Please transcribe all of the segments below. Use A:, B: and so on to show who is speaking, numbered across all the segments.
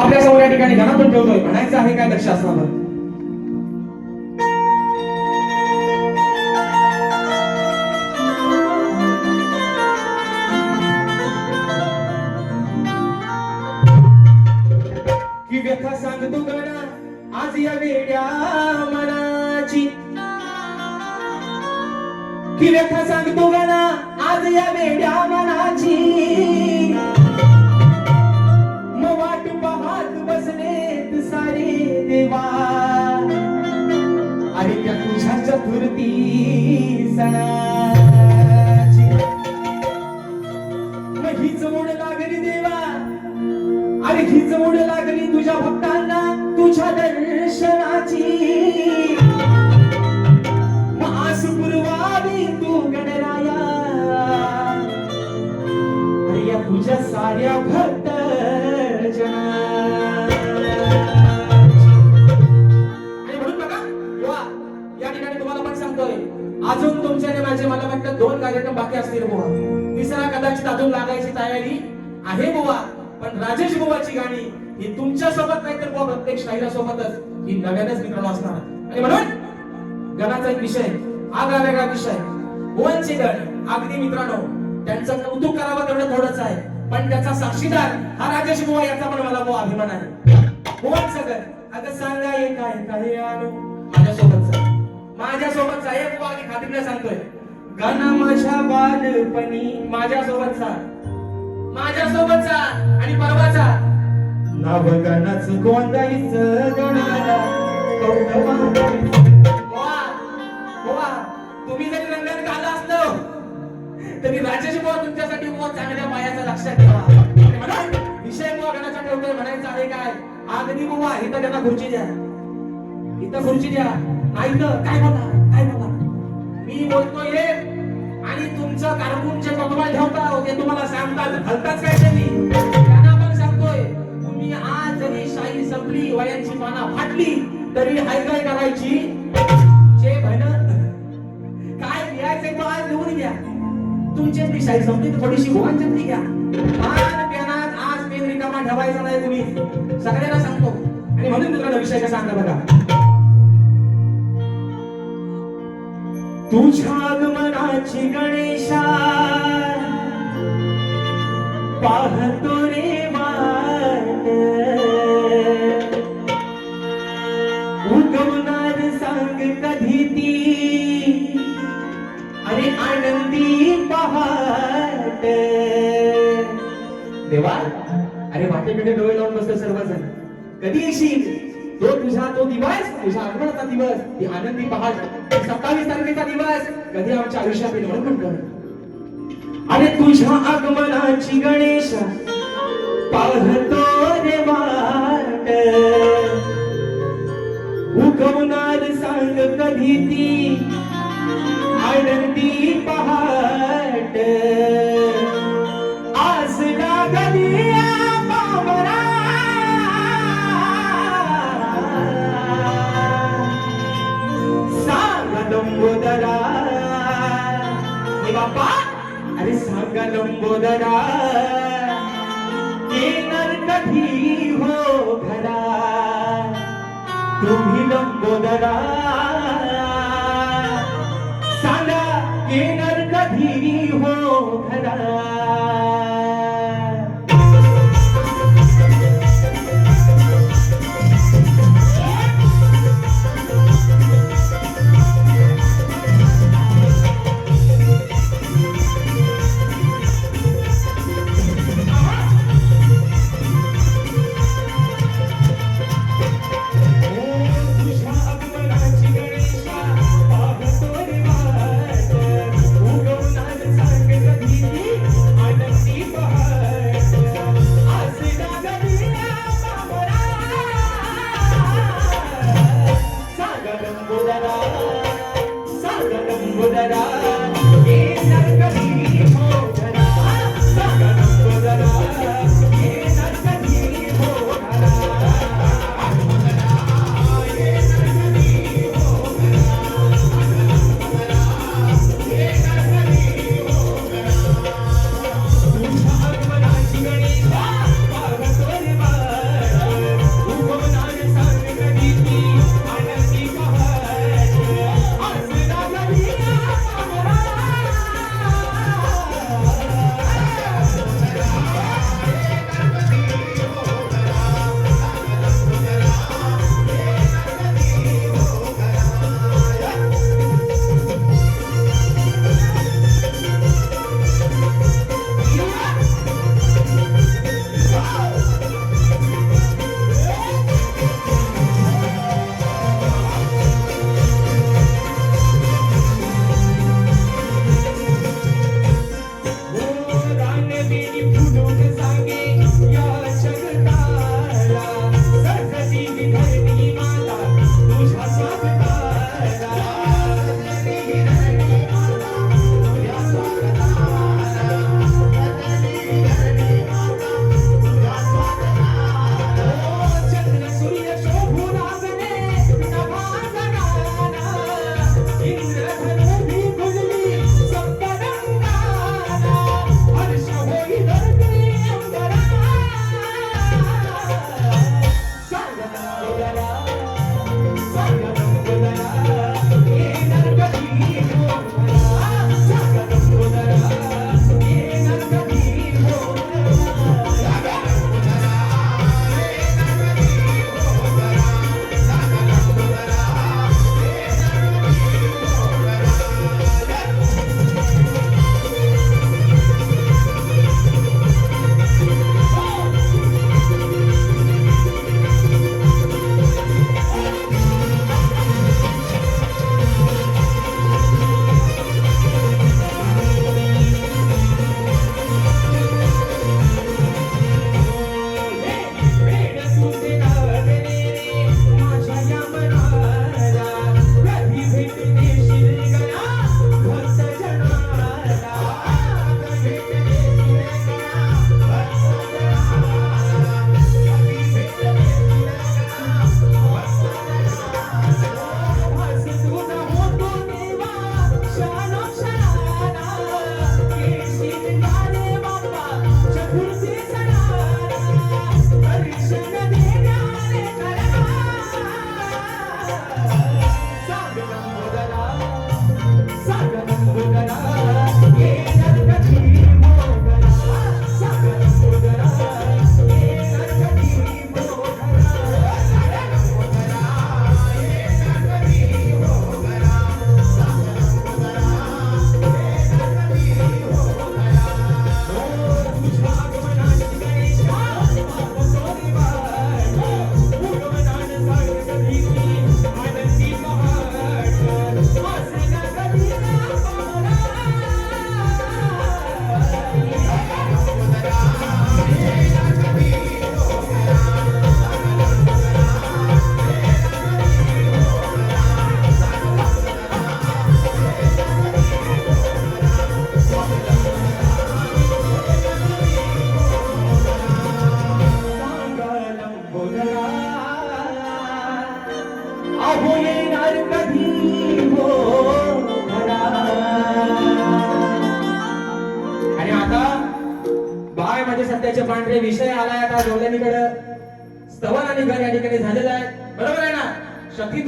A: आपल्यासमोर या ठिकाणी घरातून ठेवतोय. म्हणायचं आहे काय लक्ष असणार? की व्यथा सांगतो गणा? आज या वेड्या मनाची. की व्यथा सांगतो गणा? आज या वेड्या मनाची. तुझ्या चतुर्थी सणाची. मग हीच मोड लागली देवा. अरे हीच मोड लागली तुझ्या भक्तांना तुझ्या दर्शनाची. मास पुरवावी तू गणराया. अरे या तुझ्या साऱ्या भक्त बाकी असतील बुवा. तिसरा कदाचित अजून लागायची तयारी आहे बुवा. पण राजेश बुवाची गाणी ही तुमच्यासोबत नाही तर बुवा प्रत्येक शाहिरा सोबतच ही नव्यानच मित्रांनो असणार आणि म्हणून गणाचा एक विषय आगळा वेगळा विषय. बुवांचे गण अगदी मित्रांनो त्यांचं कौतुक करावं तेवढं थोडंच आहे. पण त्याचा साक्षीदार हा राजेश बुवा याचा पण मला बुवा अभिमान आहे. भुवन सगळं अगं सांगा हे काय काय आलो माझ्यासोबतचा. माझ्यासोबतचा एक बुवा आणि खात्रीने सांगतोय. गाणं माझ्या बालपणी माझ्यासोबतचा माझ्यासोबतचा आणि परवाचा नाव गाण्याचं गोंधाईचं गणाला तुम्ही जरी रंगात गाला असलो तरी राजेश बुवा तुमच्यासाठी बुवा चांगल्या पायाचा लक्षात ठेवा. विषय बुवा गणाचा ठेवतोय म्हणायचं आहे काय? अगदी बुवा इथं त्यांना खुर्ची द्या. इथं खुर्ची द्या. नाही तर काय बोला काय बोला मी बोलतोय आणि तुमचं कारकून जे पटवाल ठेवता ते तुम्हाला सांगतात. हलताच काय त्यांनी? त्यांना पण सांगतोय तुम्ही आज जरी शाही संपली वयांची पाना फाटली तरी हाय काय करायची. जे भन काय लिहायचे तो आज लिहून घ्या. तुमचे ती शाही संपली थोडीशी भुवांच्यातली घ्या. पान पेनात आज पेन रिकामा ठेवायचा नाही तुम्ही सगळ्यांना सांगतो. आणि म्हणून मित्रांनो विषय कसा सांगा बघा. तुझ्या आगमनाची गणेशा पाहतो रे वाट. उगवणार सांग कधी ती? अरे आनंदी पहाट. देवा अरे वाटेकडे डोळे लावून बसतो सर्वजण. कधी येशील? तुझा तो दिवस तुझ्या आगमनाचा दिवस ती आनंदी पहाट. सत्तावीस तारखेचा दिवस कधी आमच्या आयुष्यात येणार म्हणून म्हणतो अरे तुझ्या आगमनाची गणेश पाहतो रे वाट. उगवणार सांग कधी ती? आनंद लंबोदरा येणार कधी हो घरा. तुम्ही लंबोदरा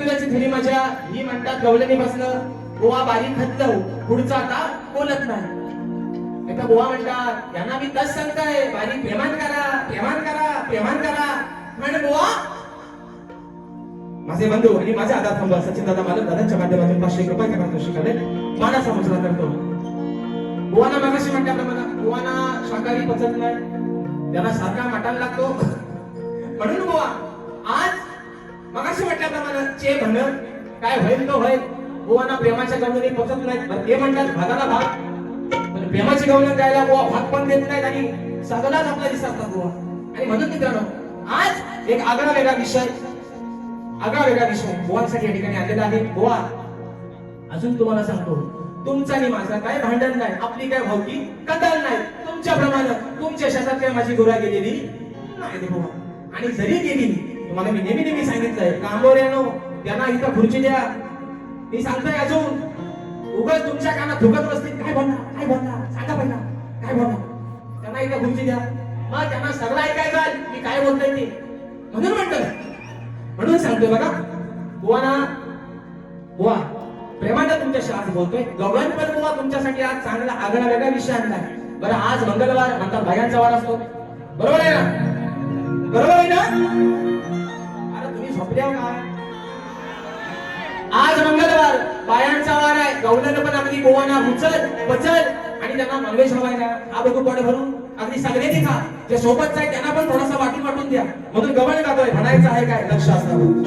A: तुझ्याची खरी माझ्या ही म्हणतात गवलनी बसलं गोवा बारीक खतलव पुढचं आता बोलत नाही. एका बुवा म्हणतात यांना मी तस सांगताय बारीक प्रेमान करा प्रेमान करा प्रेमान करा. म्हण बुवा माझे बंधू आणि माझे आधार थांबा सचिन दादा मालक दादांच्या माध्यमातून पाचशे रुपये करा शिकाले. मला समजला करतो बुवाना मागाशी म्हटल्याप्रमाणे बुवाना शाकाहारी पचत नाही. त्याला सारखा मटायला लागतो. म्हणून बुवा आज मगाशी म्हटल्याप्रमाणे चे म्हणत काय होईल तो होईल? गोवाना प्रेमाच्या गवळणी पचत नाहीत. ते म्हणतात भागाला भाग. पण प्रेमाची गवळण गायला बुवा भाग पण देत नाहीत आणि सगळाच आपला दिसतात बुवा. आणि म्हणून मित्रांनो आज एक आगळा वेगळा विषय आगळा वेगळा विषय बुवांसाठी या ठिकाणी आलेला आहे. गोवा अजून तुम्हाला सांगतो तुमचा आणि माझा काय भांडण नाही आपली काय भावकी कदल नाही. तुमच्या तुमच्याप्रमाणे तुमच्या शेतात काय माझी गोरा गेलेली नाही रे बुवा. आणि जरी गेली तुम्हाला मी नेहमी नेहमी सांगितलंय कांबोऱ्यानो त्यांना इथं खुर्ची द्या. मी सांगतोय अजून उगाच तुमच्या कानात धुकत बसतील. काय बोलणार? काय बोलणार? सांगा पहिला. काय बोलणार? त्यांना इथं खुर्ची द्या. मग त्यांना सगळं ऐकायचं मी काय बोलतोय ते. म्हणून म्हणतोय. म्हणून सांगतोय बघा. बुवाना बुवा प्रेमाने तुमच्याशी आज बोलतोय. गवळण पण बुवा तुमच्यासाठी आज चांगला आगळा वेगळा विषय आणलाय बरं आज मंगळवार म्हणतात बायांचा वार असतो. बरोबर आहे ना? बरोबर आहे ना? काय आज मंगळवार बायांचा वार आहे. गवलन पण अगदी गोवाना उचल बचल आणि त्यांना नॉनव्हेज हवाय ना हा बघू पड भरून. अगदी सगळ्यांनी खा जे सोबत आहे त्यांना पण थोडासा वाटून वाटून द्या. म्हणून गवळ खातोय म्हणायचं आहे काय? लक्ष असावं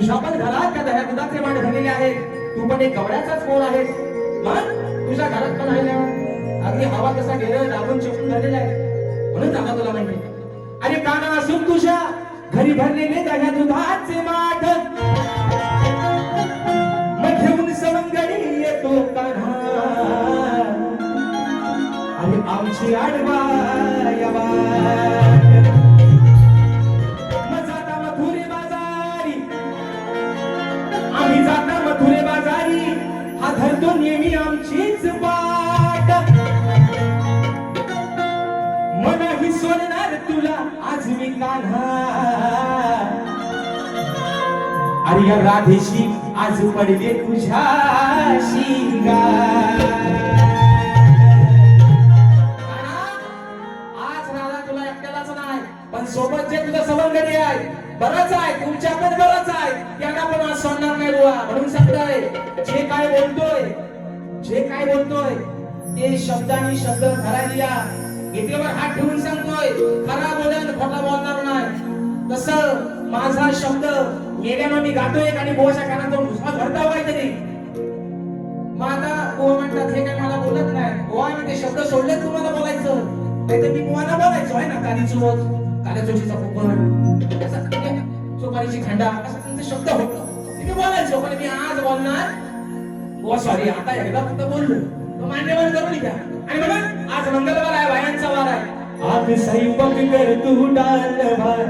A: तुझ्या पण घरात का दह्या दुधाचे वाट झालेले आहेत. तू पण एक गवड्याचाच कोण आहेस. मग तुझ्या घरात पण आहे अगदी हवा कसा गेलं दाबून चिपून झालेला आहे. म्हणून दादा तुला म्हणते अरे काना असून तुझ्या घरी भरलेले दह्या दुधाचे माठ. मग घेऊन सवंगडी येतो कान्हा. आणि आमची आडवा धरतो नेहमी आमचीच बाट मनाही सोडणार तुला आज मी कान्हा. अरे या राधेशी आज पडले तुझ्याशी आज राधा तुला एकट्यालाच नाही पण सोबत जे तुझा संबंध आहे. बरंच आहे तुमच्या पण बरंच आहे. त्यांना पण आज सोडणार नाही बुवा. म्हणून सांगताय जे काय बोलतोय जे काय बोलतोय ते शब्दांनी शब्द खरा लिया गीतेवर हात ठेवून सांगतोय खरा बोलेल खोटा बोलणार नाही. तस माझा शब्द मेल्यानं मी गातोय आणि बोच्या कानात जाऊन भरता काहीतरी. मग आता म्हणतात हे काय मला बोलत नाही. बोवा मी ते शब्द सोडले तुम्हाला बोलायचं. नाही तर मी बोवाला बोलायचो आहे ना काली चोच असं म्हणजे चोपारीची खंडा? असं त्यांचे शब्द होत. मी बोलायचो पण मी आज बोलणार? सॉरी आता एकदा फक्त बोललो. तो मान्यवर आणि म्हणून आज मंगळवार आहे बायांचा वार आहे. आज स्वयंपाक कर तू डाल भार.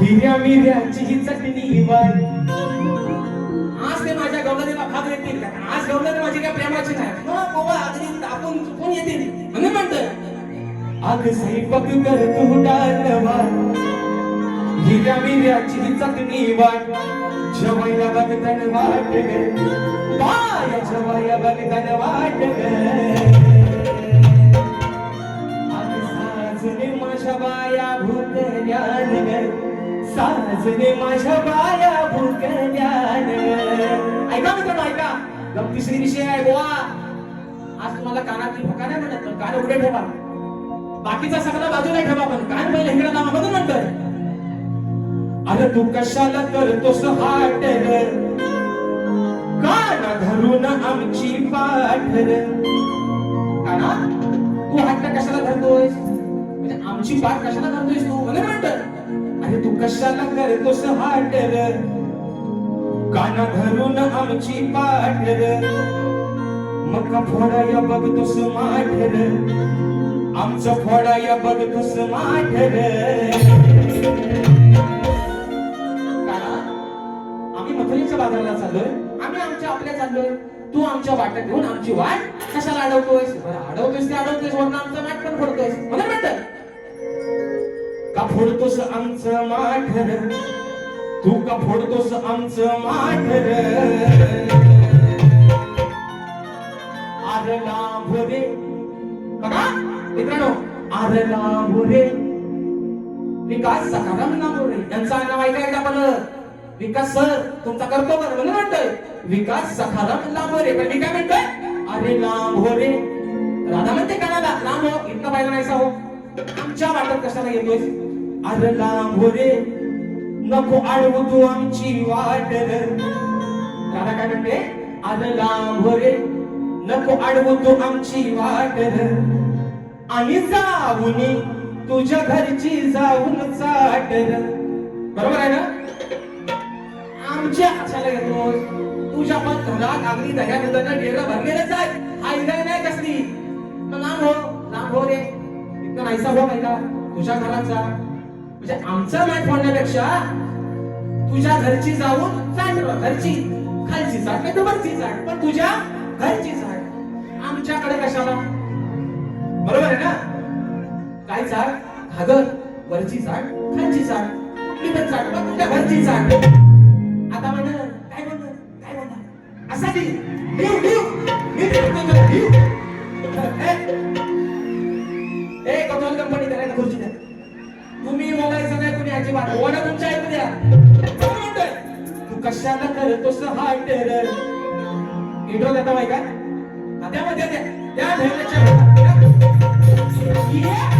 A: हिऱ्या मिऱ्याची ही चटणी वार. आज ते माझ्या गवलनीला भाग देतील आज गवलनी माझी काय प्रेमाची नाही. मग बाबा अगदी तापून चुकून येतील. म्हणून म्हणतोय आग स्वयंपाक कर तू डालवा. हिऱ्या मिऱ्याची चटणी वाट. जेवायला बघताना वाट ग. बाया जेवायला बघताना वाट ग. आग साजने माझ्या बाया भूत ज्ञान ग. साजने माझ्या बाया भूत ज्ञान ऐका मित्रांनो ऐका. गप विषय आहे गोवा आज तुम्हाला कानातली फका नाही म्हणत कान उघडे ठेवा. बाकीचा सगळा बाजूला ठेवा पण काय पहिले इकडे लावा म्हणून म्हणतोय? अरे तू कशाला करतोस हाट काना धरून आमची पाठर? काना तू हात कशाला धरतोयस? म्हणजे आमची पाठ कशाला धरतोयस तू? बघ म्हणत अरे तू कशाला करतोस हाटर काना धरून आमची पाठर? मग फोडाया बघतोस माठर? आमचं फोडाया बघतोस माठर आम्ही मथुरीच्या बाजाराला चाललोय. आम्ही आमच्या आपल्या चाललोय. तू आमच्या वाटत घेऊन आमची वाट कशाला अडवतोयस? बरं अडवतोयस ते अडवतोयस वरून आमचं माठ पण फोडतोयस. मला म्हणतात का फोडतोस आमचं माठर तू का फोडतोस आमचं माठर आरला रे बघा मित्रांनो आरला मोरे विकास सकाराम नामोरे यांचा नाव ऐकायला आपण विकास सर तुमचा करतो बरं म्हणून म्हणतोय विकास सखाराम लांबोरे पण मी काय म्हणतोय? अरे लांब हो रे राधा म्हणते कानाला लांब हो इतका पाहिला नाही हो आमच्या वाटत कशाला येतोय अरे लांब हो रे नको आडवू तू आमची वाट राधा काय म्हणते? अरे लांब हो रे नको आडवू तू आमची वाट आम्ही जाऊन जाऊनी तुझ्या घरची जाऊन चाटर बरोबर आहे ना? आमच्या कशाला घेतो तुझ्या पण घरात अगदी दह्या दुधानं डेरं भरलेलंच आहे. आई नाही कसली? मग लांब हो लांब हो रे. इतकं नाहीसा हो का? तुझ्या घराचा म्हणजे आमचा मॅट फोडण्यापेक्षा तुझ्या घरची जाऊन चाट घरची. खालची चाट नाही तर वरची चाट पण तुझ्या घरची चाट. आमच्याकडे कशाला? बरोबर आहे ना? काय झाड घागर? वरची झाड खालची झाड कुठली झाड चाट. पण तुझ्या घरची झाड आता म्हण काय म्हण काय म्हणा असा ती लिव लिव. मी लिहितो तुला, लिव. ए, ए कंपनी करायला खुर्ची द्या. तुम्ही मोबाईलचं नाही कुणी अजिबात. ओढा तुमच्या ऐकू द्या. तू कशाला करतोस हा टेरर इंट्रो देता माहिती का? त्यामध्ये त्या मग, Yeah.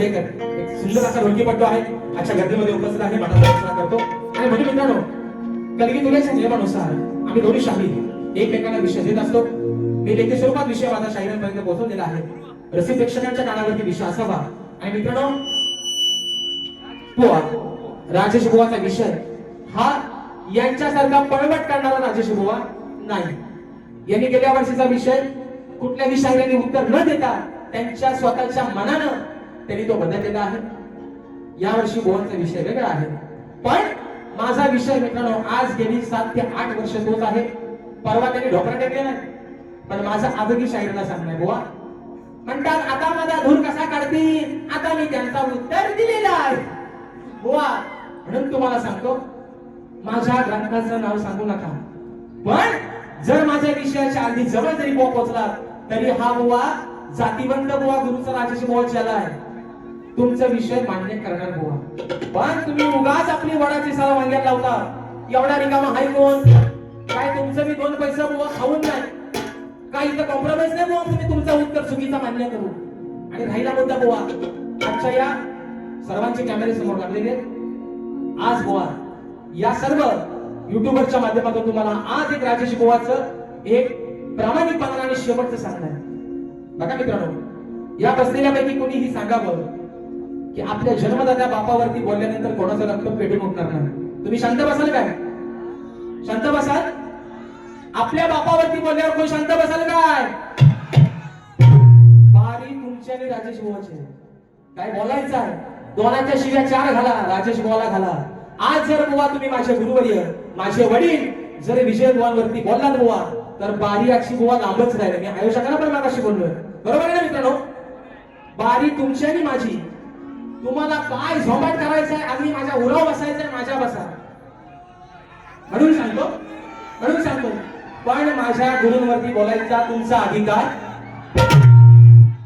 A: अपूर्व झाडेकर एक सुंदर असा ढोलकीपट्टू आहे. आजच्या गर्दीमध्ये उपस्थित आहे. मनाचा नमस्कार करतो. आणि म्हणजे मित्रांनो कलगी तुलेच्या नियमानुसार आम्ही दोन्ही शाही एकमेकांना विषय देत असतो. मी लेखी स्वरूपात विषय माझा शाहिरांपर्यंत पोहोचवलेला आहे. रसिक प्रेक्षकांच्या कानावरती विषय असावा. आणि मित्रांनो बुवा राजेश बुवाचा विषय हा यांच्यासारखा पळवट करणारा राजेश बुवा नाही. यांनी गेल्या वर्षीचा विषय कुठल्याही शाहिरांनी उत्तर न देता त्यांच्या स्वतःच्या मनानं त्यांनी तो बदललेला आहे. यावर्षी बुवांचा विषय वेगळा आहे. पण माझा विषय मित्रांनो आज गेली सात ते आठ वर्ष तोच आहे. परवा त्यांनी ढोकरा टेकले नाही पण माझा आजही शाहिराला सांगणार बुवा. म्हणतात आता माझा धूर कसा काढतील? आता मी त्यांचा उत्तर दिलेला आहे. बुवा म्हणून तुम्हाला सांगतो माझ्या ग्रंथाचं नाव सांगू नका. पण जर माझ्या विषयाच्या आधी जवळ जरी बुवा पोहोचला तरी हा बुवा जातीबंद बुवा गुरुचा राजाशी बोल झाला आहे. तुमचा विषय मान्य करणार गोवा पण तुम्ही उगाच आपली वडाची साला वांग्यात लावता. एवढा रिकामा हाय कोण? काय तुमचं मी दोन पैसा बुवा खाऊन नाही काय इथं कॉम्प्रोमाइज नाही बुवा तुम्ही तुमचा उत्तर चुकीचा मान्य करू. आणि राहिला मुद्दा बुवा. आजच्या या सर्वांचे कॅमेरे समोर लागलेले. आज गोवा या सर्व युट्यूबरच्या माध्यमातून तुम्हाला आज एक राजेश गोवाचं एक प्रामाणिकपणा आणि शेवटचं सांगणार आहे. बघा मित्रांनो या बसलेल्यापैकी कोणीही सांगावं की आपल्या जन्मदात्या बापावरती बोलल्यानंतर कोणाचं रक्त पेटून उठणार नाही? तुम्ही शांत बसाल काय? शांत बसाल? आपल्या बापावरती बोलल्यावर कोण शांत बसाल काय? बारी तुमच्या आणि राजेश बुवाचे काय बोलायचं आहे? दोनाच्या शिव्या चार घाला राजेश गोवाला घाला. आज जर बुवा तुम्ही माझे गुरुवर्य माझे वडील जर विजय बुवांवरती बोललात बुवा तर बारी आजची बुवा लांबच राहिले. मी आयुष्याकडे पण मागाशी बोललोय? बरोबर आहे ना मित्रांनो? बारी तुमची आणि माझी. तुम्हाला काय झोमाट करायचंय? आम्ही माझ्या उराव बसायचंय माझ्या बसा म्हणून सांगतो म्हणून सांगतो. पण माझ्या गुरुंवरती बोलायचा तुमचा अधिकार.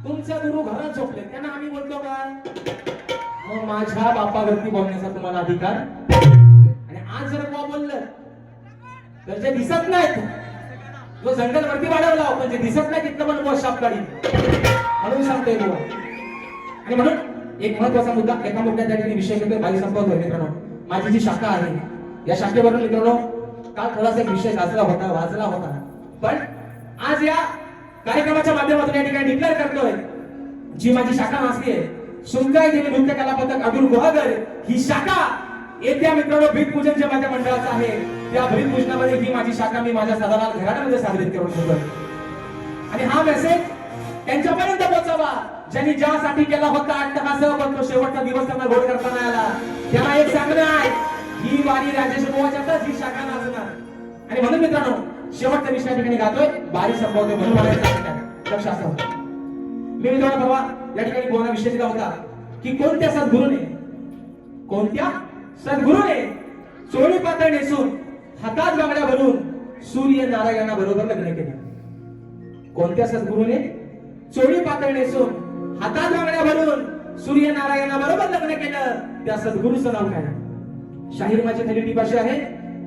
A: तुमचे गुरु घरात झोपले. त्यांना आम्ही बोलतो काय? मग माझ्या बापावरती बोलण्याचा तुम्हाला अधिकार? आणि आज जर बुवा बोललं तर जे दिसत नाहीत जो जंगल वरती वाढवला म्हणजे जे दिसत नाही तिथलं पण बुवा शाप काढी म्हणून सांगतोय तुला आणि म्हणून एक महत्त्वाचा मुद्दा एका मुद्द्यात त्या ठिकाणी विषय घेतोय माझी संपवतोय मित्रांनो. माझी जी शाखा आहे या शाखेवरून मित्रांनो काल थोडासा एक विषय गाजला होता वाजला होता. पण आज या कार्यक्रमाच्या माध्यमातून या ठिकाणी डिक्लेअर करतोय जी माझी शाखा नाचते सुंकाय देवी नृत्य कला पथक अब्दुल गुहागर ही शाखा येत्या मित्रांनो भीतपूजनच्या माझ्या मंडळाचं आहे त्या भीतपूजनामध्ये ही माझी शाखा मी माझ्या सदालाल घराण्यामध्ये साजरी करून ठेवतोय. आणि हा मेसेज त्यांच्यापर्यंत पोहोचावा. ज्यांनी ज्यासाठी केला होता अट्टहास पण तो शेवटचा दिवस त्यांना गोड करता नाही आला. त्यांना एक सांगणं आहे ही वारी राजेश बुवाच्यातच ही शाखा नाचणार. आणि म्हणून मित्रांनो शेवटचा विषय ठिकाणी गातोय बारी संपवतोय म्हणून मला लक्ष असं मी मित्रांनो परवा या ठिकाणी कोणा विषय दिला होता की कोणत्या सद्गुरूने कोणत्या सद्गुरूने चोळी पातळ नेसून हातात बांगड्या भरून सूर्य नारायणा बरोबर लग्न केलं? कोणत्या सद्गुरूने चोळी पातळ नेसून हातात बांगड्या भरून सूर्यनारायणा बरोबर लग्न केलं. त्या सद्गुरूचं नाव काय? शाहीर माझी खाली टीप आहे.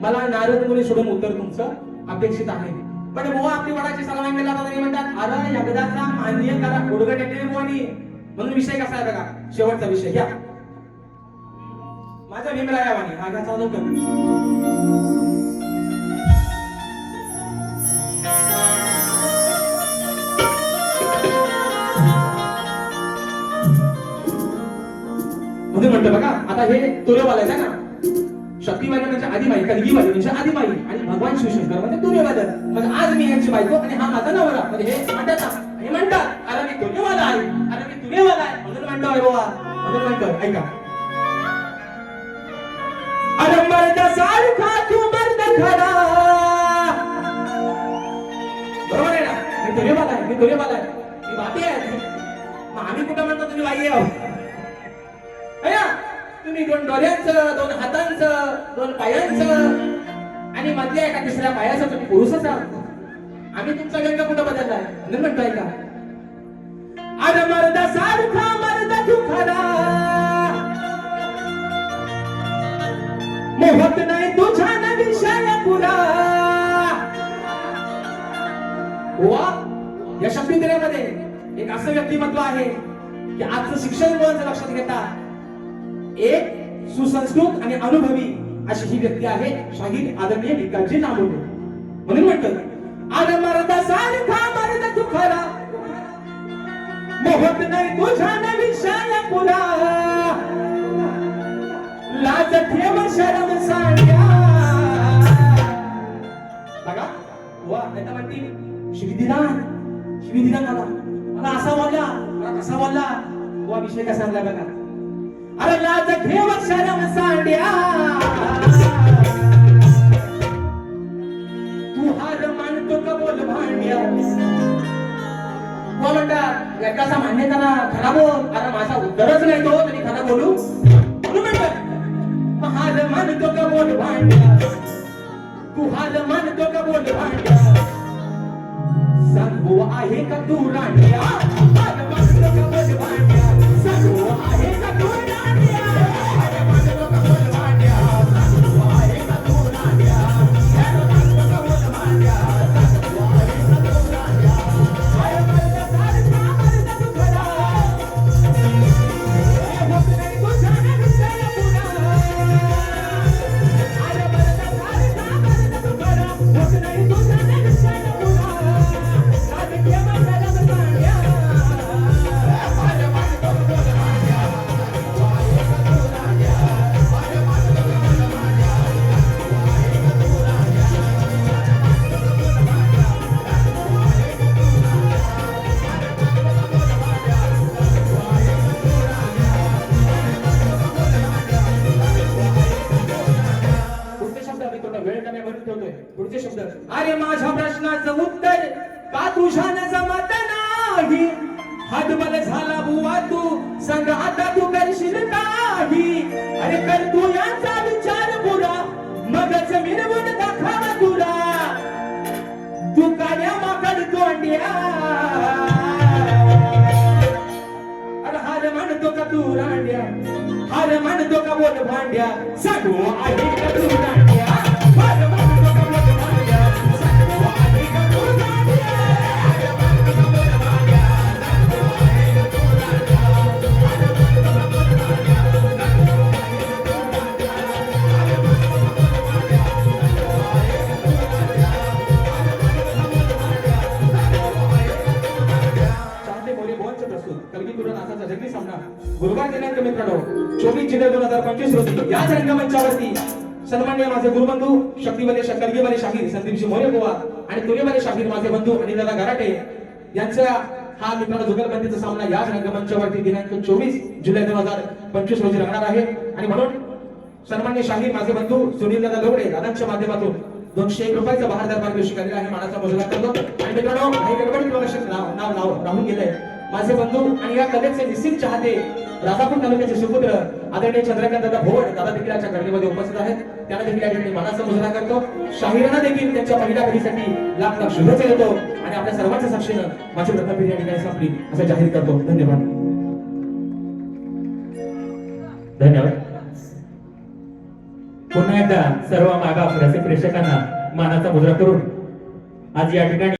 A: मला नारद मुली सोडून उत्तर तुमचं अपेक्षित आहे. पण बुवा आपली वडाची सलामी मिळाला तरी म्हणतात अरे यगदाचा मान्य करा उडगट येते बुवानी. म्हणून विषय कसा आहे बघा? शेवटचा विषय. घ्या माझा भीमराया वाणी हा घ्या चालू कर. म्हणून म्हणतो बघा आता हे तुरेवाला आहे ना? शक्तिवाली म्हणजे आदिमाई कलगीवाली म्हणजे आदिमाई आणि भगवान शिवशंकर म्हणजे तुरेवादर म्हणजे आज मी यांची बायको आणि हा माझा नवरा म्हणजे हे म्हणतात हे म्हणतात अरे मी तुरेवाला आहे अरे मी तुरेवाला आहे. म्हणून म्हणतोय बाबा म्हणून म्हणतो ऐका. अरे मर्द सारखा तू मर्द खरा बरोबर आहे ना? मी तुरेवाला आहे मी तुरेवाला आहे. मी बापी आहे. मग आम्ही कुठं म्हणतो तुम्ही बाई आहे हो. अय्या, तुम्ही दोन डोळ्यांचं दोन हातांचं दोन पायांचं आणि मधल्या एका तिसऱ्या पायाचं तुम्ही पुरुषच आहात. आम्ही तुमचा रंग कुठं बदललाय म्हणून म्हणतोय का? अरे मर्द सारखा मर्द तू मोहत नाही तुझ्या ना विषय पुरा वा या शक्तिदिनामध्ये एक असं व्यक्तिमत्व आहे की आजचं शिक्षण मुलांचं लक्षात घेता एक सुसंस्कृत आणि अनुभवी अशी ही व्यक्ती आहे शाहीर आदरणीय विकासजी नामोटे म्हणून म्हणतात अरे मर्दा सारखा मरद तू खरा मोहत नाही तुझा न विषय पुरा लाज ठेव शरम साड्या बघा वा त्याच्या म्हणतील शिविदिदान शिविदिदान आला मला असा बोलला मला कसा बोलला वा विषय कसा आणला बघा. अरे लाज ठेव शरम सांड्या. तू हार मानतो का बोल भांड्या? वा म्हणतात एकाचा मान्य करा खरा बोल. अरे माझा उत्तरच नाही तो तरी खरा बोलू. म्हणून म्हणतात हार मानतो का बोल भांड्या? तू हार मानतो का बोल भांड्या? सांगू आहे का तू रांड्या? पुढचे शब्द अरे माझ्या प्रश्नाचं उत्तर का तुझ्यानं जमत नाही. हातबल झाला बुवा तू सांग आता तू करशील काही. अरे कर तू यांचा विचार पुरा मगच मिरवून दाखवा तुला. तू काड्या माकड तोंड्या. अरे हार म्हणतो का तू रांड्या? हार म्हणतो का बोल भांड्या? सांगू आहे का तू रांड्या? तुला सामना. गुरुवार दिनांक मित्रांनो चोवीस जुलै दोन हजार पंचवीस रोजी याच रंगमंचावरती सन्मान्य माझे गुरुबंधू शक्तिवाले शक्कलगीवाले शाहीर संदीपजी मोरे गोवा आणि तुरेवाले शाहीर माझे बंधू आणि दादा गराटे यांचा हा मित्रांनो जुगलबंदीचा सामना याच रंगमंचावरती दिनांक चोवीस जुलै दोन हजार पंचवीस रोजी रंगणार आहे. आणि म्हणून सन्मान्य शाहीर माझे बंधू सुनील दादा लोकडे दादांच्या माध्यमातून दोनशे एक रुपयाचा बहारदार पारितोषिक केलेला आहे. मानाचा मोजला करतो. आणि मित्रांनो काही गडबडीत नाव नाव नाव राहून गेलंय. माझे बंधू आणि या कलेचे निश्चित चाहते राजापूर तालुक्याचे सुपुत्र आदरणीय चंद्रकांत दादा भोवड दादा देखील याच्या गर्दीमध्ये उपस्थित आहेत. त्यांना देखील या ठिकाणी मानाचा मुजरा करतो. शाहिरांना देखील त्यांच्या पहिल्या घडीसाठी लाख लाख शुभेच्छा देतो. आणि आपल्या सर्वांच्या साक्षीनं माझी प्रथम फेरी या ठिकाणी संपली असं जाहीर करतो. धन्यवाद. धन्यवाद.
B: पुन्हा एकदा सर्व मागा प्रेक्षकांना मानाचा मुद्रा करून आज या ठिकाणी